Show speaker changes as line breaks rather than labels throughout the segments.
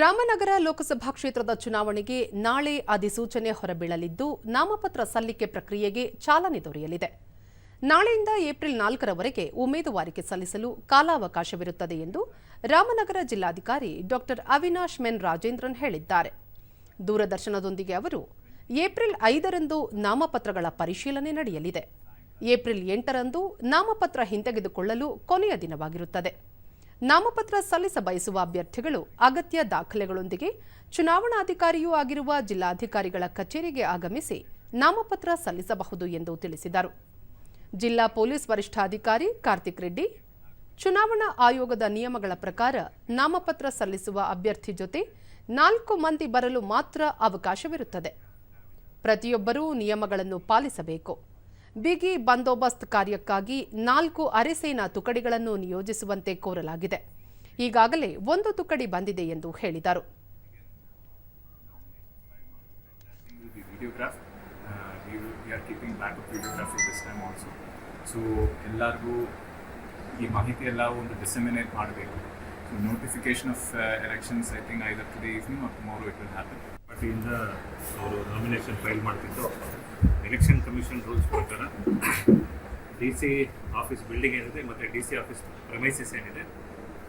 ರಾಮನಗರ ಲೋಕಸಭಾ ಕ್ಷೇತ್ರದ ಚುನಾವಣೆಗೆ ನಾಳೆ ಅಧಿಸೂಚನೆ ಹೊರಬೀಳಲಿದ್ದು, ನಾಮಪತ್ರ ಸಲ್ಲಿಕೆ ಪ್ರಕ್ರಿಯೆಗೆ ಚಾಲನೆ ದೊರೆಯಲಿದೆ. ನಾಳೆಯಿಂದ ಏಪ್ರಿಲ್ ನಾಲ್ಕರವರೆಗೆ ಉಮೇದುವಾರಿಕೆ ಸಲ್ಲಿಸಲು ಕಾಲಾವಕಾಶವಿರುತ್ತದೆ ಎಂದು ರಾಮನಗರ ಜಿಲ್ಲಾಧಿಕಾರಿ ಡಾಕ್ಟರ್ ಅವಿನಾಶ್ ಮೆನ್ ರಾಜೇಂದ್ರನ್ ಹೇಳಿದ್ದಾರೆ. ದೂರದರ್ಶನದೊಂದಿಗೆ ಅವರು, ಏಪ್ರಿಲ್ ಐದರಂದು ನಾಮಪತ್ರಗಳ ಪರಿಶೀಲನೆ ನಡೆಯಲಿದೆ. ಏಪ್ರಿಲ್ ಎಂಟರಂದು ನಾಮಪತ್ರ ಹಿಂತೆಗೆದುಕೊಳ್ಳಲು ಕೊನೆಯ ದಿನವಾಗಿರುತ್ತದೆ. ನಾಮಪತ್ರ ಸಲ್ಲಿಸ ಬಯಸುವ ಅಭ್ಯರ್ಥಿಗಳು ಅಗತ್ಯ ದಾಖಲೆಗಳೊಂದಿಗೆ ಚುನಾವಣಾಧಿಕಾರಿಯೂ ಆಗಿರುವ ಜಿಲ್ಲಾಧಿಕಾರಿಗಳ ಕಚೇರಿಗೆ ಆಗಮಿಸಿ ನಾಮಪತ್ರ ಸಲ್ಲಿಸಬಹುದು ಎಂದು ತಿಳಿಸಿದರು. ಜಿಲ್ಲಾ ಪೊಲೀಸ್ ವರಿಷ್ಠಾಧಿಕಾರಿ ಕಾರ್ತಿಕ್ ರೆಡ್ಡಿ, ಚುನಾವಣಾ ಆಯೋಗದ ನಿಯಮಗಳ ಪ್ರಕಾರ ನಾಮಪತ್ರ ಸಲ್ಲಿಸುವ ಅಭ್ಯರ್ಥಿ ಜೊತೆ ನಾಲ್ಕು ಮಂದಿ ಬರಲು ಮಾತ್ರ ಅವಕಾಶವಿರುತ್ತದೆ. ಪ್ರತಿಯೊಬ್ಬರೂ ನಿಯಮಗಳನ್ನು ಪಾಲಿಸಬೇಕು. ಬಿಗಿ ಬಂದೋಬಸ್ತ್ ಕಾರ್ಯಕ್ಕಾಗಿ ನಾಲ್ಕು ಅರೆಸೇನಾ ತುಕಡಿಗಳನ್ನು ನಿಯೋಜಿಸುವಂತೆ ಕೋರಲಾಗಿದೆ. ಈಗಾಗಲೇ ಒಂದು ತುಕಡಿ ಬಂದಿದೆ ಎಂದು ಹೇಳಿದರು.
ಸೊ ಎಲ್ಲರಿಗೂ ಈ ಮಾಹಿತಿ ಎಲ್ಲ ಒಂದು ಡಿಸಮಿನೇಟ್ ಮಾಡಬೇಕು. So notification of elections I think either today evening or tomorrow it will happen
ಪಾರ್ಟಿಯಿಂದ ಅವರು ನಾಮಿನೇಷನ್ ಫೈಲ್ ಮಾಡ್ತಿದ್ದು ಎಲೆಕ್ಷನ್ ಕಮಿಷನ್ ರೂಲ್ಸ್ ಪ್ರಕಾರ ಡಿ ಸಿ ಆಫೀಸ್ ಬಿಲ್ಡಿಂಗ್ ಏನಿದೆ ಮತ್ತು ಡಿ ಸಿ ಆಫೀಸ್ ಪ್ರಮೈಸಸ್ ಏನಿದೆ,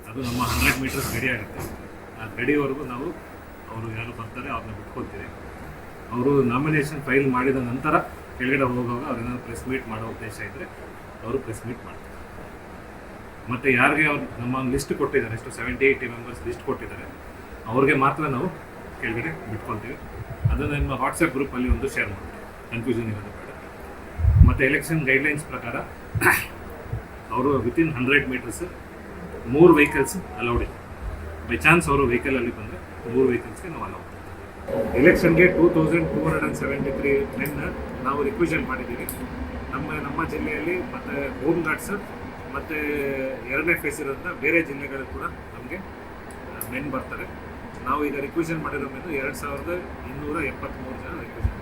ಅದು ನಮ್ಮ ಹಂಡ್ರೆಡ್ ಮೀಟರ್ಸ್ ಗಡಿ ಆಗುತ್ತೆ. ಆ ಗಡಿವರೆಗೂ ನಾವು ಅವರು ಯಾರು ಬರ್ತಾರೆ ಅವ್ರನ್ನ ಬಿಟ್ಕೊಳ್ತೀವಿ. ಅವರು ನಾಮಿನೇಷನ್ ಫೈಲ್ ಮಾಡಿದ ನಂತರ ಕೆಳಗಡೆ ಹೋಗುವಾಗ ಅವ್ರೇನಾದ್ರು ಪ್ರೆಸ್ ಮೀಟ್ ಮಾಡೋ ಉದ್ದೇಶ ಇದ್ದರೆ ಅವರು ಪ್ರೆಸ್ ಮೀಟ್ ಮಾಡ್ತಾರೆ. ಮತ್ತು ಯಾರಿಗೆ ಅವ್ರು ನಮ್ಮ ಲಿಸ್ಟ್ ಕೊಟ್ಟಿದ್ದಾರೆ, ಎಷ್ಟು ಸೆವೆಂಟಿ ಏಯ್ಟಿ ಮೆಂಬರ್ಸ್ ಲಿಸ್ಟ್ ಕೊಟ್ಟಿದ್ದಾರೆ, ಅವ್ರಿಗೆ ಮಾತ್ರ ನಾವು ಕೆಳಗಡೆ ಬಿಟ್ಕೊಳ್ತೀವಿ. ಅದನ್ನು ನಿಮ್ಮ ವಾಟ್ಸಪ್ ಗ್ರೂಪಲ್ಲಿ ಒಂದು ಶೇರ್ ಮಾಡ್ತೀವಿ. ಕನ್ಫ್ಯೂಷನ್ ಇರೋದು ಬೇಡ ಮತ್ತು ಎಲೆಕ್ಷನ್ ಗೈಡ್ಲೈನ್ಸ್ ಪ್ರಕಾರ, ಅವರು ವಿತಿನ್ ಹಂಡ್ರೆಡ್ ಮೀಟರ್ಸ್ ಮೂರು ವೆಹಿಕಲ್ಸ್ ಅಲೌಡ್ ಇದೆ. ಬೈ ಚಾನ್ಸ್ ಅವರು ವೆಹಿಕಲಲ್ಲಿ ಬಂದರೆ, ಮೂರು ವೆಹಿಕಲ್ಸ್ಗೆ ನಾವು ಅಲೌಡ್ ಎಲೆಕ್ಷನ್ಗೆ two thousand two hundred and seventy three men ನಾವು ರಿಕ್ವಿಷನ್ ಮಾಡಿದ್ದೀವಿ. ನಮ್ಮ ನಮ್ಮ ಜಿಲ್ಲೆಯಲ್ಲಿ ಮತ್ತು ಹೋಮ್ ಗಾರ್ಡ್ಸ್ ಮತ್ತು ಎರಡನೇ ಫೇಸ್ ಇರೋಂಥ ಬೇರೆ ಜಿಲ್ಲೆಗಳು ಕೂಡ ನಮಗೆ ಮೆನ್ ಬರ್ತಾರೆ. ನಾವು ಈಗ ರಿಕ್ವಿಷನ್ ಮಾಡಿರೋ ಮೆನ್ನು ಎರಡು ಸಾವಿರದ ಇನ್ನೂರ ಎಪ್ಪತ್ತ್ಮೂರು ಜನ ರಿಕ್ವಿಷನ್